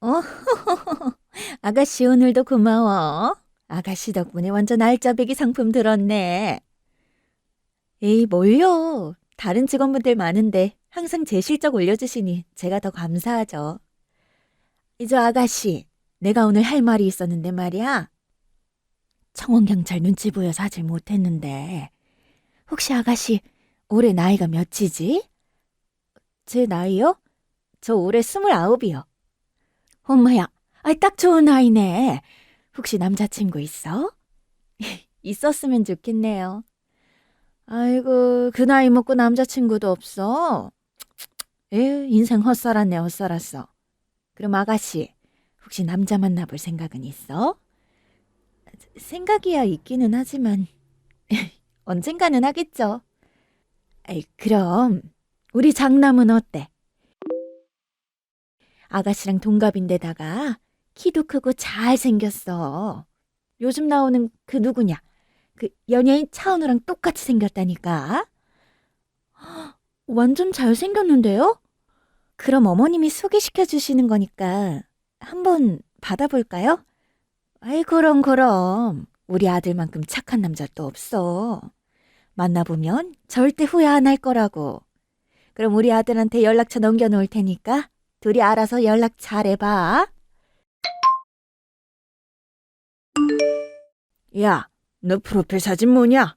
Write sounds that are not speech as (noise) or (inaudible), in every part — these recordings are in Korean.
어, (laughs) 아가씨 오늘도 고마워. 아가씨 덕분에 완전 알짜배기 상품 들었네. 에이, 뭘요. 다른 직원분들 많은데 항상 제 실적 올려주시니 제가 더 감사하죠. 이제 아가씨, 내가 오늘 할 말이 있었는데 말이야. 청원경찰 눈치 보여서 하질 못했는데 혹시 아가씨 올해 나이가 몇이지? 제 나이요? 저 올해 스물아홉이요. 엄마야, 아, 딱 좋은 나이네. 혹시 남자친구 있어? (laughs) 있었으면 좋겠네요. 아이고, 그 나이 먹고 남자친구도 없어. 에휴, 인생 헛살았네, 헛살았어. 그럼 아가씨, 혹시 남자 만나볼 생각은 있어? 생각이야 있기는 하지만, (laughs) 언젠가는 하겠죠. 에이, 그럼, 우리 장남은 어때? 아가씨랑 동갑인데다가 키도 크고 잘생겼어. 요즘 나오는 그 누구냐? 그 연예인 차은우랑 똑같이 생겼다니까. 헉, (gasps) 완전 잘생겼는데요? 그럼 어머님이 소개시켜 주시는 거니까 한번 받아볼까요? 아이, 그럼, 그럼. 우리 아들만큼 착한 남자 또 없어. 만나보면 절대 후회 안 할 거라고. 그럼 우리 아들한테 연락처 넘겨놓을 테니까 둘이 알아서 연락 잘해봐. 야, 너 프로필 사진 뭐냐?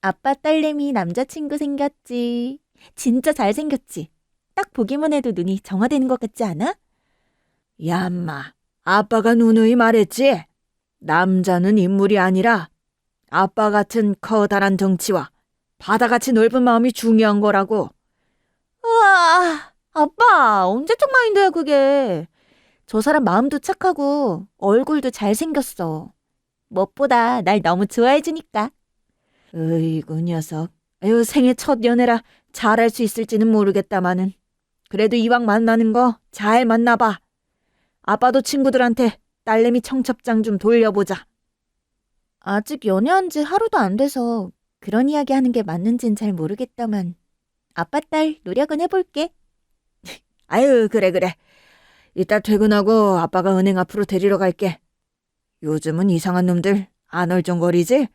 아빠 딸내미 남자친구 생겼지. 진짜 잘생겼지. 딱 보기만 해도 눈이 정화되는 것 같지 않아? 야, 엄마. 아빠가 누누이 말했지? 남자는 인물이 아니라 아빠 같은 커다란 덩치와 바다같이 넓은 마음이 중요한 거라고. 우와, 아빠, 언제 적 마인드야, 그게. 저 사람 마음도 착하고 얼굴도 잘생겼어. 무엇보다 날 너무 좋아해주니까. 으이구, 녀석. 에휴, 생애 첫 연애라 잘할 수 있을지는 모르겠다마는. 그래도 이왕 만나는 거 잘 만나봐. 아빠도 친구들한테 딸내미 청첩장 좀 돌려보자. 아직 연애한 지 하루도 안 돼서 그런 이야기 하는 게 맞는진 잘 모르겠다만 아빠 딸 노력은 해볼게. 아유, 그래, 그래. 이따 퇴근하고 아빠가 은행 앞으로 데리러 갈게. 요즘은 이상한 놈들 안 얼쩡거리지?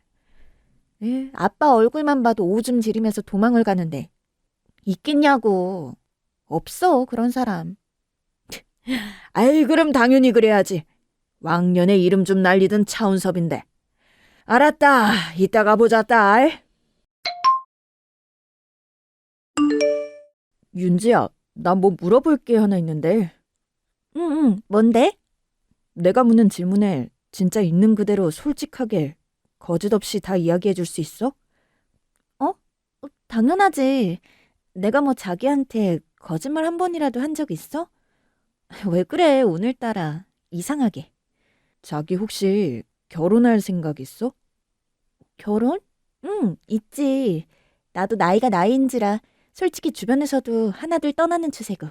에, 아빠 얼굴만 봐도 오줌 지르면서 도망을 가는데 있겠냐고. 없어 그런 사람. 아이, 그럼 당연히 그래야지. 왕년에 이름 좀 날리던 차운섭인데. 알았다. 이따가 보자, 딸. 윤지야, 나 뭐 물어볼 게 하나 있는데. 응 응 뭔데? 내가 묻는 질문에 진짜 있는 그대로 솔직하게 거짓 없이 다 이야기해 줄 수 있어? 어, 당연하지. 내가 뭐 자기한테 거짓말 한 번이라도 한 적 있어? (laughs) 왜 그래 오늘따라 이상하게. 자기 혹시 결혼할 생각 있어? 결혼? 응, 있지. 나도 나이가 나이인지라 솔직히 주변에서도 하나둘 떠나는 추세고.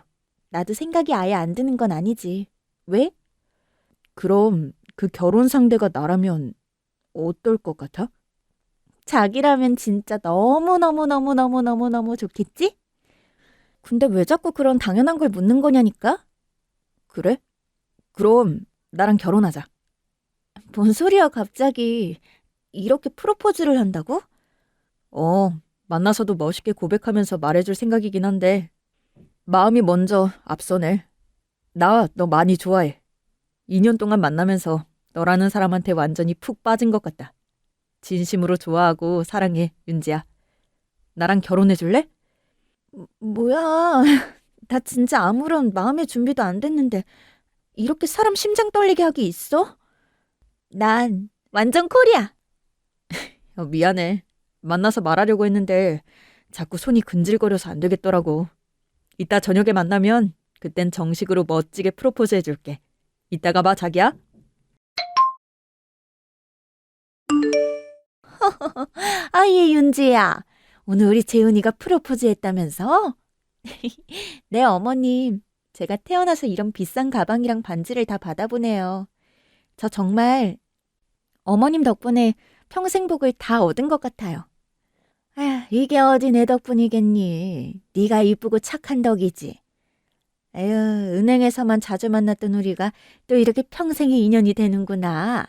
나도 생각이 아예 안 드는 건 아니지. 왜? 그럼 그 결혼 상대가 나라면 어떨 것 같아? 자기라면 진짜 너무너무너무너무너무너무 좋겠지? 근데 왜 자꾸 그런 당연한 걸 묻는 거냐니까? 그래? 그럼 나랑 결혼하자. 뭔 소리야, 갑자기. 이렇게 프로포즈를 한다고? 어, 만나서도 멋있게 고백하면서 말해줄 생각이긴 한데, 마음이 먼저 앞서네. 나 너 많이 좋아해. 2년 동안 만나면서 너라는 사람한테 완전히 푹 빠진 것 같다. 진심으로 좋아하고 사랑해, 윤지야. 나랑 결혼해 줄래? 뭐야. (laughs) 나 진짜 아무런 마음의 준비도 안 됐는데, 이렇게 사람 심장 떨리게 하기 있어? 난 완전 콜이야. (laughs) 어, 미안해. 만나서 말하려고 했는데 자꾸 손이 근질거려서 안 되겠더라고. 이따 저녁에 만나면 그땐 정식으로 멋지게 프로포즈 해줄게. 이따가 봐, 자기야. (laughs) 아예 윤지야. 오늘 우리 재훈이가 프로포즈 했다면서? (laughs) 네, 어머님. 제가 태어나서 이런 비싼 가방이랑 반지를 다 받아보네요. 저 정말 어머님 덕분에 평생 복을 다 얻은 것 같아요. 아휴, 이게 어디 내 덕분이겠니? 네가 이쁘고 착한 덕이지. 에휴, 은행에서만 자주 만났던 우리가 또 이렇게 평생의 인연이 되는구나.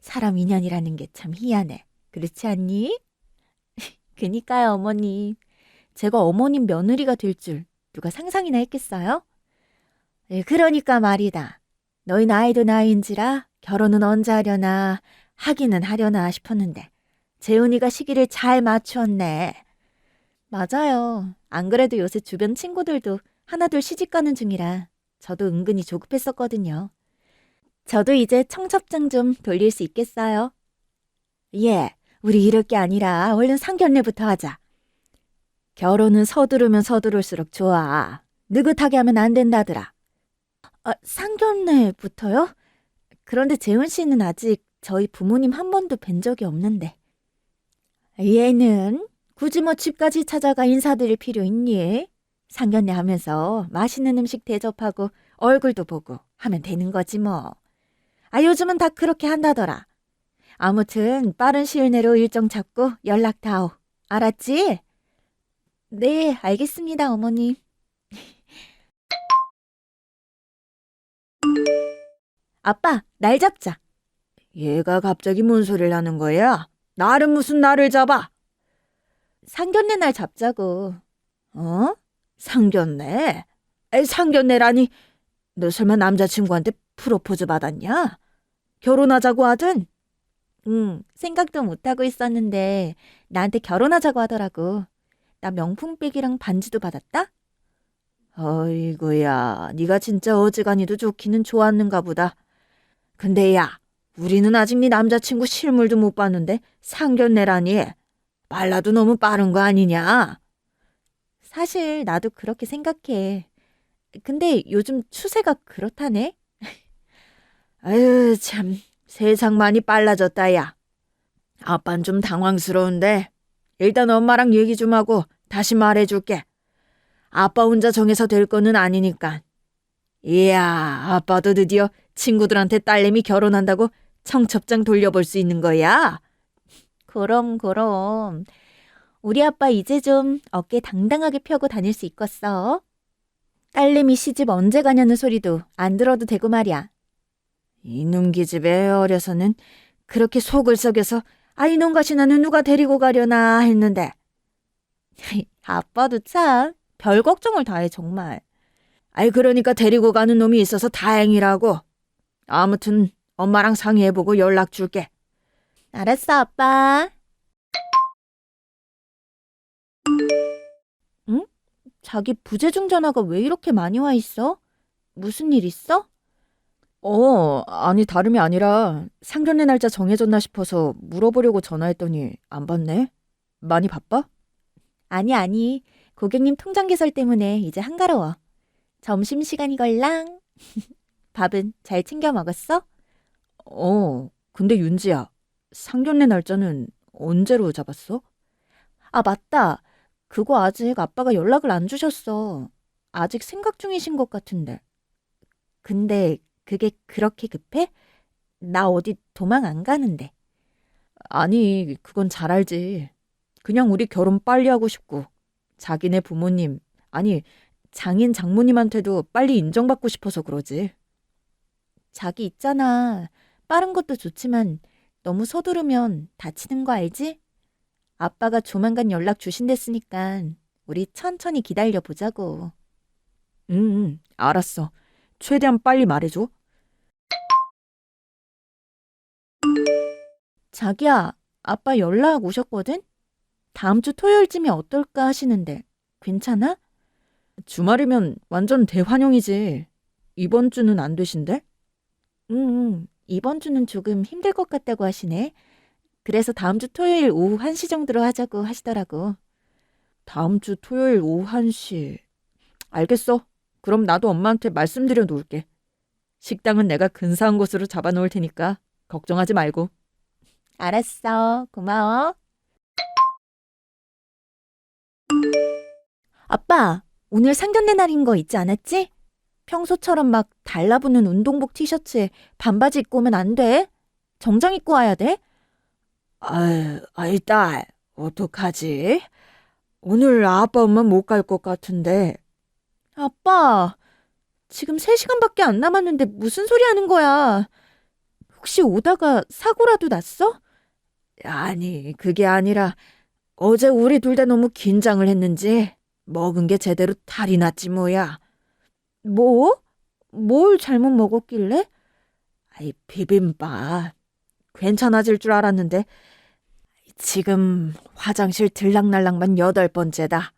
사람 인연이라는 게 참 희한해. 그렇지 않니? (laughs) 그니까요, 어머님. 제가 어머님 며느리가 될 줄 누가 상상이나 했겠어요? 예, 그러니까 말이다. 너희 나이도 나이인지라 결혼은 언제 하려나 하기는 하려나 싶었는데 재훈이가 시기를 잘 맞추었네. 맞아요. 안 그래도 요새 주변 친구들도 하나둘 시집 가는 중이라 저도 은근히 조급했었거든요. 저도 이제 청첩장 좀 돌릴 수 있겠어요? 예, 우리 이럴 게 아니라 얼른 상견례부터 하자. 결혼은 서두르면 서두를수록 좋아. 느긋하게 하면 안 된다더라. 아, 상견례부터요? 그런데 재훈 씨는 아직 저희 부모님 한 번도 뵌 적이 없는데. 얘는 굳이 뭐 집까지 찾아가 인사드릴 필요 있니? 상견례 하면서 맛있는 음식 대접하고 얼굴도 보고 하면 되는 거지 뭐. 아, 요즘은 다 그렇게 한다더라. 아무튼 빠른 시일 내로 일정 잡고 연락 다오. 알았지? 네, 알겠습니다, 어머님. (laughs) 아빠, 날 잡자. 얘가 갑자기 뭔 소리를 하는 거야? 나를 무슨 나를 잡아? 상견례 날 잡자고. 어? 상견례? 에 상견례라니? 너 설마 남자친구한테 프로포즈 받았냐? 결혼하자고 하든? 응, 생각도 못하고 있었는데 나한테 결혼하자고 하더라고. 나 명품백이랑 반지도 받았다? 어이구야, 네가 진짜 어지간히도 좋기는 좋았는가 보다. 근데 야, 우리는 아직 네 남자친구 실물도 못 봤는데 상견례라니. 빨라도 너무 빠른 거 아니냐? 사실 나도 그렇게 생각해. 근데 요즘 추세가 그렇다네? (laughs) 아유, 참, 세상 많이 빨라졌다, 야. 아빤 좀 당황스러운데, 일단 엄마랑 얘기 좀 하고 다시 말해줄게. 아빠 혼자 정해서 될 거는 아니니까. 이야, 아빠도 드디어 친구들한테 딸내미 결혼한다고 청첩장 돌려볼 수 있는 거야? 그럼, 그럼. 우리 아빠 이제 좀 어깨 당당하게 펴고 다닐 수 있겠어. 딸내미 시집 언제 가냐는 소리도 안 들어도 되고 말이야. 이놈 기집애 어려서는 그렇게 속을 썩여서 아이놈 가시나는 누가 데리고 가려나 했는데 아빠도 참 별 걱정을 다 해, 정말. 아이 그러니까 데리고 가는 놈이 있어서 다행이라고. 아무튼 엄마랑 상의해보고 연락 줄게. 알았어, 아빠. 응? 자기 부재중 전화가 왜 이렇게 많이 와 있어? 무슨 일 있어? 어, 아니 다름이 아니라 상견례 날짜 정해졌나 싶어서 물어보려고 전화했더니 안 받네. 많이 바빠? 아니, 아니. 고객님 통장 개설 때문에 이제 한가로워. 점심시간이 걸랑. (laughs) 밥은 잘 챙겨 먹었어? 어, 근데 윤지야, 상견례 날짜는 언제로 잡았어? 아, 맞다. 그거 아직 아빠가 연락을 안 주셨어. 아직 생각 중이신 것 같은데. 근데 그게 그렇게 급해? 나 어디 도망 안 가는데. 아니, 그건 잘 알지. 그냥 우리 결혼 빨리 하고 싶고, 자기네 부모님, 아니, 장인 장모님한테도 빨리 인정받고 싶어서 그러지. 자기 있잖아. 빠른 것도 좋지만 너무 서두르면 다치는 거 알지? 아빠가 조만간 연락 주신댔으니까 우리 천천히 기다려 보자고. 응, 응, 알았어. 최대한 빨리 말해줘. 자기야, 아빠 연락 오셨거든? 다음 주 토요일쯤이 어떨까 하시는데 괜찮아? 주말이면 완전 대환영이지. 이번 주는 안 되신데? 응, 응. 이번 주는 조금 힘들 것 같다고 하시네. 그래서 다음 주 토요일 오후 1시 정도로 하자고 하시더라고. 다음 주 토요일 오후 1시. 알겠어. 그럼 나도 엄마한테 말씀드려 놓을게. 식당은 내가 근사한 곳으로 잡아 놓을 테니까 걱정하지 말고. 알았어. 고마워. 아빠, 오늘 상견례 날인 거 잊지 않았지? 평소처럼 막 달라붙는 운동복 티셔츠에 반바지 입고 오면 안 돼. 정장 입고 와야 돼. 아유, 아이 딸. 어떡하지? 오늘 아빠 엄마 못 갈 것 같은데. 아빠, 지금 3시간밖에 안 남았는데 무슨 소리 하는 거야? 혹시 오다가 사고라도 났어? 아니, 그게 아니라 어제 우리 둘 다 너무 긴장을 했는지 먹은 게 제대로 탈이 났지 뭐야. 뭐? 뭘 잘못 먹었길래? 아이, 비빔밥. 괜찮아질 줄 알았는데 지금 화장실 들락날락만 여덟 번째다.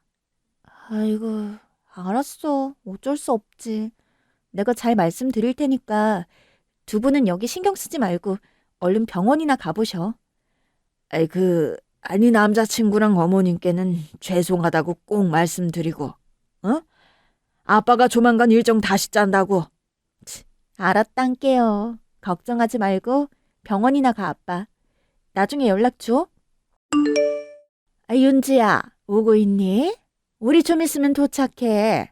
아이고, 알았어. 어쩔 수 없지. 내가 잘 말씀드릴 테니까 두 분은 여기 신경 쓰지 말고 얼른 병원이나 가보셔. 아이, 그, 아니, 남자친구랑 어머님께는 죄송하다고 꼭 말씀드리고, 어? 아빠가 조만간 일정 다시 짠다고. 알았단께요. 걱정하지 말고 병원이나 가, 아빠. 나중에 연락 줘. 아, 윤지야, 오고 있니? 우리 좀 있으면 도착해.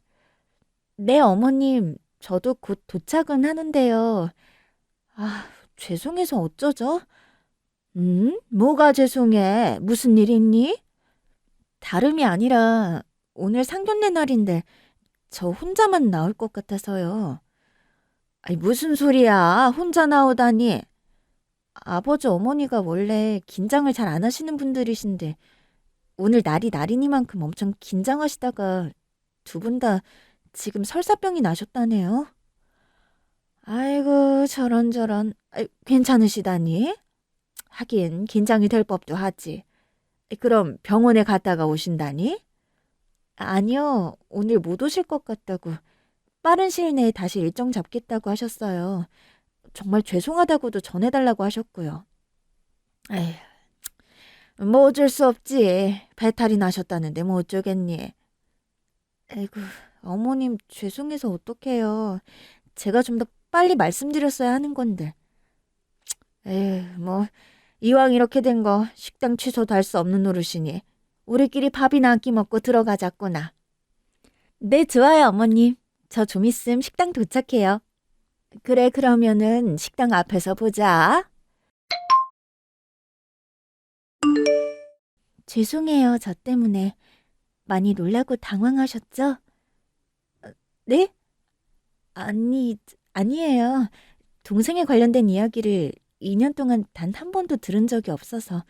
네, 어머님. 저도 곧 도착은 하는데요. 아, 죄송해서 어쩌죠? 음? 뭐가 죄송해? 무슨 일 있니? 다름이 아니라 오늘 상견례 날인데 저 혼자만 나올 것 같아서요. 아니, 무슨 소리야? 혼자 나오다니. 아버지 어머니가 원래 긴장을 잘 안 하시는 분들이신데 오늘 날이 날이니만큼 엄청 긴장하시다가 두 분 다 지금 설사병이 나셨다네요. 아이고 저런저런 아이, 괜찮으시다니? 하긴 긴장이 될 법도 하지. 그럼 병원에 갔다가 오신다니? 아니요, 오늘 못 오실 것 같다고. 빠른 시일 내에 다시 일정 잡겠다고 하셨어요. 정말 죄송하다고도 전해달라고 하셨고요. 에휴, 뭐 어쩔 수 없지. 배탈이 나셨다는데 뭐 어쩌겠니. 에이구, 어머님 죄송해서 어떡해요. 제가 좀 더 빨리 말씀드렸어야 하는 건데. 에휴, 뭐 이왕 이렇게 된 거 식당 취소도 할수 없는 노릇이니 우리끼리 밥이나 한끼 먹고 들어가자꾸나. 네, 좋아요, 어머님. 저 좀 있음 식당 도착해요. 그래, 그러면은 식당 앞에서 보자. 죄송해요, 저 때문에. 많이 놀라고 당황하셨죠? 어, 네? 아니, 아니에요. 동생에 관련된 이야기를 2년 동안 단 한 번도 들은 적이 없어서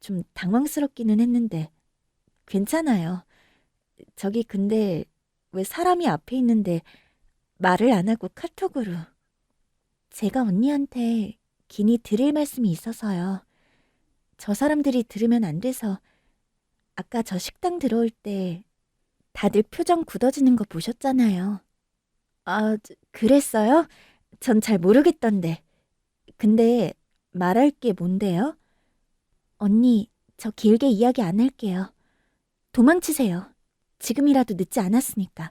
좀 당황스럽기는 했는데 괜찮아요. 저기 근데 왜 사람이 앞에 있는데 말을 안 하고 카톡으로 제가 언니한테 긴히 드릴 말씀이 있어서요. 저 사람들이 들으면 안 돼서 아까 저 식당 들어올 때 다들 표정 굳어지는 거 보셨잖아요. 아, 저- 그랬어요? 전 잘 모르겠던데. 근데 말할 게 뭔데요? 언니, 저 길게 이야기 안 할게요. 도망치세요. 지금이라도 늦지 않았으니까.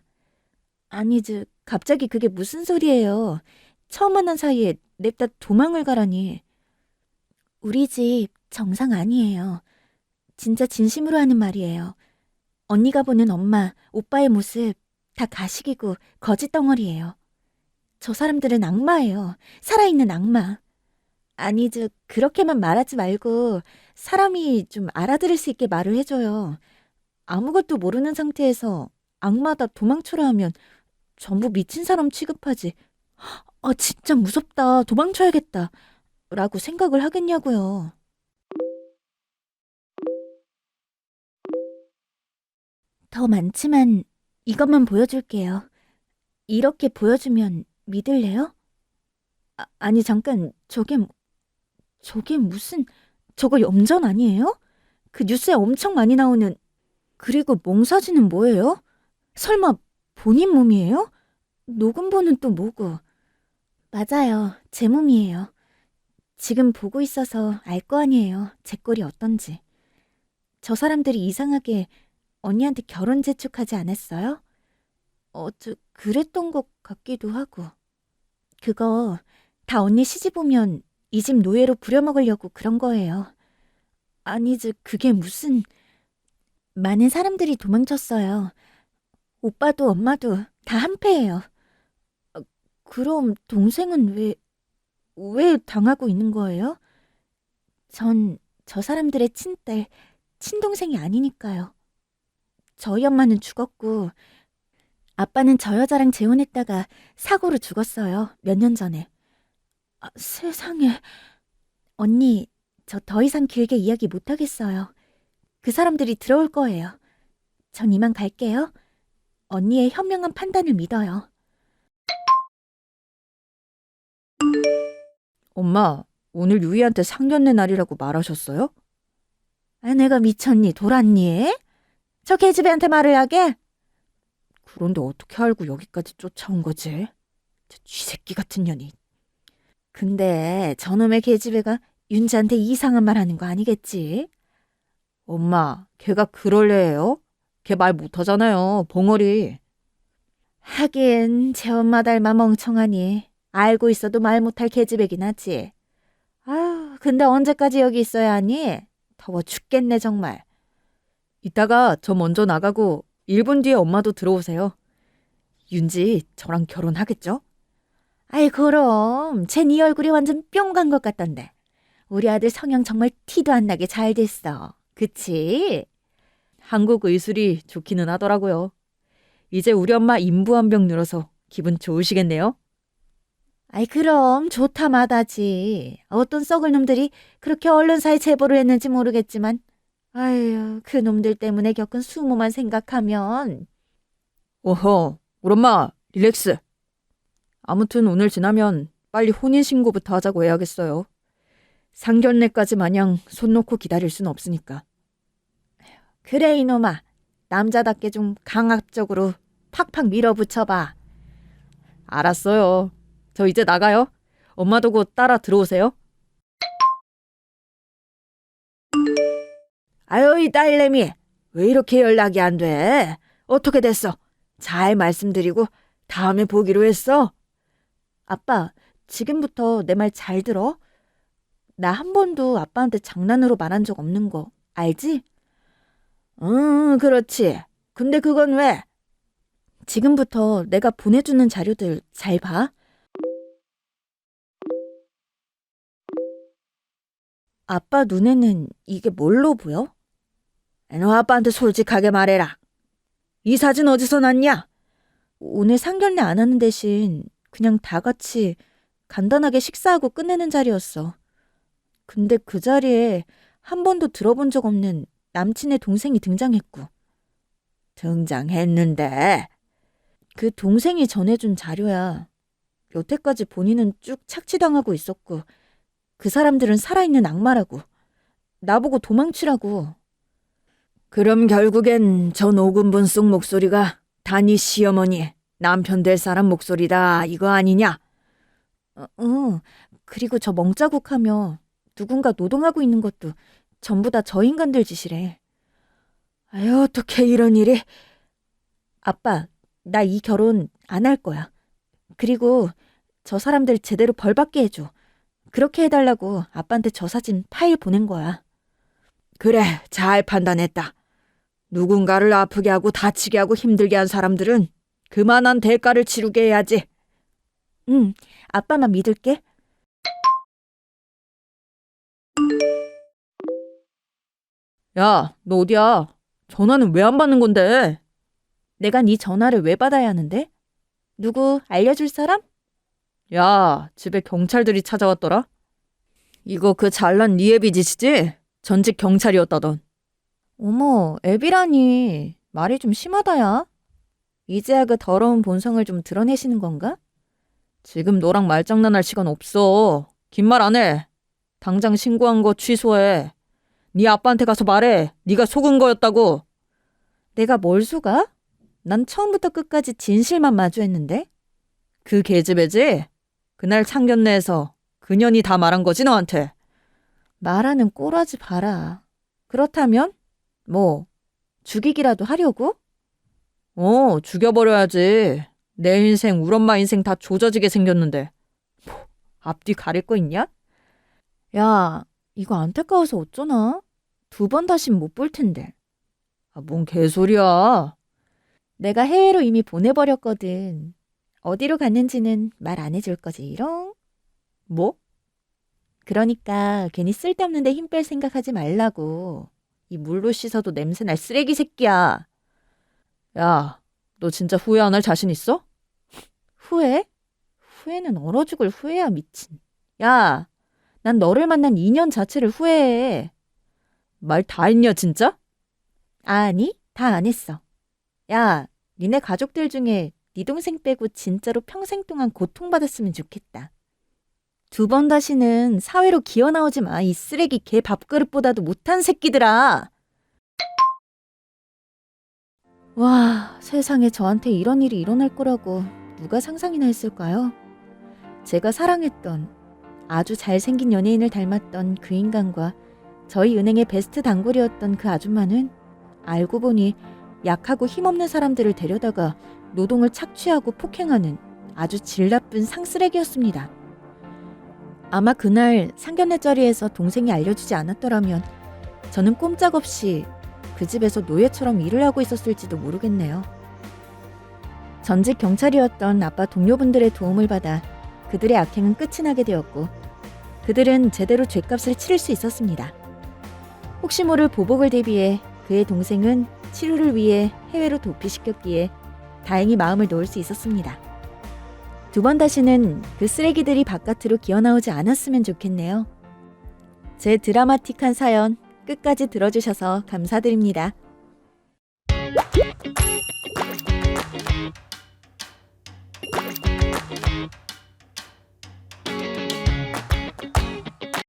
아니, 저, 갑자기 그게 무슨 소리예요? 처음 만난 사이에 냅다 도망을 가라니. 우리 집 정상 아니에요. 진짜 진심으로 하는 말이에요. 언니가 보는 엄마, 오빠의 모습 다 가식이고 거짓 덩어리예요. 저 사람들은 악마예요. 살아있는 악마. 아니, 저, 그렇게만 말하지 말고 사람이 좀 알아들을 수 있게 말을 해줘요. 아무것도 모르는 상태에서 악마다 도망쳐라 하면 전부 미친 사람 취급하지. 아, 진짜 무섭다. 도망쳐야겠다. 라고 생각을 하겠냐고요. 더 많지만 이것만 보여줄게요. 이렇게 보여주면 믿을래요? 아, 아니, 잠깐, 저게, 뭐- 저게 무슨, 저거 염전 아니에요? 그 뉴스에 엄청 많이 나오는, 그리고 몽사진은 뭐예요? 설마 본인 몸이에요? 녹음본은 또 뭐고? 맞아요. 제 몸이에요. 지금 보고 있어서 알 거 아니에요. 제 꼴이 어떤지. 저 사람들이 이상하게 언니한테 결혼 재촉하지 않았어요? 어, 저, 그랬던 것 같기도 하고. 그거 다 언니 시집 오면 이 집 노예로 부려먹으려고 그런 거예요. 아니, 저, 그게 무슨... 많은 사람들이 도망쳤어요. 오빠도 엄마도 다 한패예요. 어, 그럼 동생은 왜, 왜 당하고 있는 거예요? 전 저 사람들의 친딸, 친동생이 아니니까요. 저희 엄마는 죽었고, 아빠는 저 여자랑 재혼했다가 사고로 죽었어요. 몇 년 전에. 아, 세상에. 언니, 저 더 이상 길게 이야기 못하겠어요. 그 사람들이 들어올 거예요. 전 이만 갈게요. 언니의 현명한 판단을 믿어요. 엄마, 오늘 유이한테 상견례 날이라고 말하셨어요? 아, 내가 미쳤니? 돌았니? 저 계집애한테 말을 하게? 그런데 어떻게 알고 여기까지 쫓아온 거지? 저 쥐새끼 같은 년이. 근데 저놈의 계집애가 윤지한테 이상한 말 하는 거 아니겠지? 엄마, 걔가 그럴 애예요? 걔 말 못하잖아요, 벙어리. 하긴 제 엄마 닮아 멍청하니 알고 있어도 말 못할 계집애긴 하지. 아유, 근데 언제까지 여기 있어야 하니? 더워 죽겠네 정말. 이따가 저 먼저 나가고 1분 뒤에 엄마도 들어오세요. 윤지 저랑 결혼하겠죠? 아이 그럼 쟤네 얼굴이 완전 뿅 간 것 같던데. 우리 아들 성형 정말 티도 안 나게 잘 됐어. 그치? 한국 의술이 좋기는 하더라고요. 이제 우리 엄마 인부 한 병 늘어서 기분 좋으시겠네요? 아이 그럼 좋다 마다지. 어떤 썩을 놈들이 그렇게 언론사에 제보를 했는지 모르겠지만 아유 그 놈들 때문에 겪은 수모만 생각하면 오호, 우리 엄마 릴렉스. 아무튼 오늘 지나면 빨리 혼인신고부터 하자고 해야겠어요. 상견례까지 마냥 손 놓고 기다릴 순 없으니까. 그래 이놈아 남자답게 좀 강압적으로 팍팍 밀어붙여봐. 알았어요. 저 이제 나가요. 엄마도 곧 따라 들어오세요. 아유 이 딸내미 왜 이렇게 연락이 안 돼? 어떻게 됐어? 잘 말씀드리고 다음에 보기로 했어. 아빠 지금부터 내 말 잘 들어. 나 한 번도 아빠한테 장난으로 말한 적 없는 거 알지? 응 그렇지. 근데 그건 왜? 지금부터 내가 보내주는 자료들 잘 봐. 아빠 눈에는 이게 뭘로 보여? 너 아빠한테 솔직하게 말해라. 이 사진 어디서 났냐? 오늘 상견례 안 하는 대신 그냥 다 같이 간단하게 식사하고 끝내는 자리였어. 근데 그 자리에 한 번도 들어본 적 없는 남친의 동생이 등장했고. 등장했는데? 그 동생이 전해준 자료야. 여태까지 본인은 쭉 착취당하고 있었고, 그 사람들은 살아있는 악마라고. 나보고 도망치라고. 그럼 결국엔 저 녹음분 속 목소리가 단이 시어머니, 남편 될 사람 목소리다, 이거 아니냐? 어, 응. 그리고 저 멍자국하며 누군가 노동하고 있는 것도 전부 다 저 인간들 짓이래. 아유, 어떻게 이런 일이. 아빠, 나 이 결혼 안 할 거야. 그리고 저 사람들 제대로 벌 받게 해줘. 그렇게 해달라고 아빠한테 저 사진 파일 보낸 거야. 그래, 잘 판단했다. 누군가를 아프게 하고 다치게 하고 힘들게 한 사람들은 그만한 대가를 치르게 해야지. 응, 아빠만 믿을게. 야, 너 어디야? 전화는 왜 안 받는 건데? 내가 네 전화를 왜 받아야 하는데? 누구 알려줄 사람? 야, 집에 경찰들이 찾아왔더라? 이거 그 잘난 니 애비 짓이지? 전직 경찰이었다던. 어머, 애비라니. 말이 좀 심하다야. 이제야 그 더러운 본성을 좀 드러내시는 건가? 지금 너랑 말장난할 시간 없어. 긴 말 안 해. 당장 신고한 거 취소해. 네 아빠한테 가서 말해. 네가 속은 거였다고. 내가 뭘 속아? 난 처음부터 끝까지 진실만 마주했는데? 그 계집애지? 그날 상견례에서 그년이 다 말한 거지 너한테. 말하는 꼬라지 봐라. 그렇다면? 뭐, 죽이기라도 하려고? 어, 죽여버려야지. 내 인생, 우리 엄마 인생 다 조져지게 생겼는데. 뭐, 앞뒤 가릴 거 있냐? 야, 이거 안타까워서 어쩌나? 두 번 다신 못 볼 텐데. 아, 뭔 개소리야. 내가 해외로 이미 보내버렸거든. 어디로 갔는지는 말 안 해줄 거지, 이롱? 뭐? 그러니까 괜히 쓸데없는데 힘 뺄 생각하지 말라고. 이 물로 씻어도 냄새날 쓰레기 새끼야. 야, 너 진짜 후회 안 할 자신 있어? 후회? 후회는 얼어 죽을 후회야, 미친. 야, 난 너를 만난 인연 자체를 후회해. 말 다 했냐, 진짜? 아니, 다 안 했어. 야, 니네 가족들 중에 네 동생 빼고 진짜로 평생 동안 고통받았으면 좋겠다. 두 번 다시는 사회로 기어 나오지 마. 이 쓰레기 개 밥그릇보다도 못한 새끼들아. 와, 세상에 저한테 이런 일이 일어날 거라고 누가 상상이나 했을까요? 제가 사랑했던 아주 잘생긴 연예인을 닮았던 그 인간과 저희 은행의 베스트 단골이었던 그 아줌마는 알고 보니 약하고 힘없는 사람들을 데려다가 노동을 착취하고 폭행하는 아주 질 나쁜 상쓰레기였습니다. 아마 그날 상견례 자리에서 동생이 알려주지 않았더라면 저는 꼼짝없이 그 집에서 노예처럼 일을 하고 있었을지도 모르겠네요. 전직 경찰이었던 아빠 동료분들의 도움을 받아 그들의 악행은 끝이 나게 되었고 그들은 제대로 죗값을 치를 수 있었습니다. 혹시 모를 보복을 대비해 그의 동생은 치료를 위해 해외로 도피시켰기에 다행히 마음을 놓을 수 있었습니다. 두 번 다시는 그 쓰레기들이 바깥으로 기어나오지 않았으면 좋겠네요. 제 드라마틱한 사연 끝까지 들어주셔서 감사드립니다.